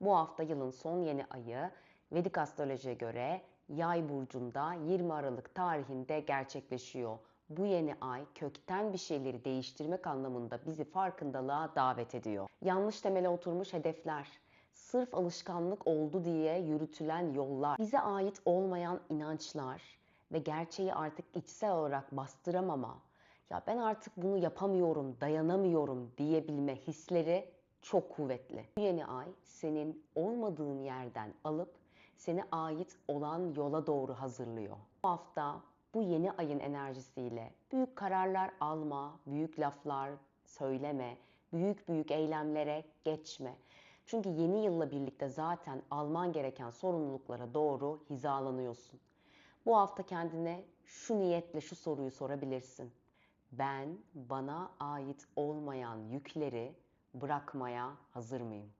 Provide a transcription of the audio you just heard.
Bu hafta yılın son yeni ayı Vedik astrolojiye göre Yay burcunda 20 Aralık tarihinde gerçekleşiyor. Bu yeni ay kökten bir şeyleri değiştirmek anlamında bizi farkındalığa davet ediyor. Yanlış temele oturmuş hedefler, sırf alışkanlık oldu diye yürütülen yollar, bize ait olmayan inançlar ve gerçeği artık içsel olarak bastıramama, ya ben artık bunu yapamıyorum, dayanamıyorum diyebilme hisleri çok kuvvetli. Yeni ay senin olmadığın yerden alıp seni ait olan yola doğru hazırlıyor. Bu hafta bu yeni ayın enerjisiyle büyük kararlar alma, büyük laflar söyleme, büyük büyük eylemlere geçme. Çünkü yeni yılla birlikte zaten alman gereken sorumluluklara doğru hizalanıyorsun. Bu hafta kendine şu niyetle şu soruyu sorabilirsin. Ben bana ait olmayan yükleri bırakmaya hazır mıyım?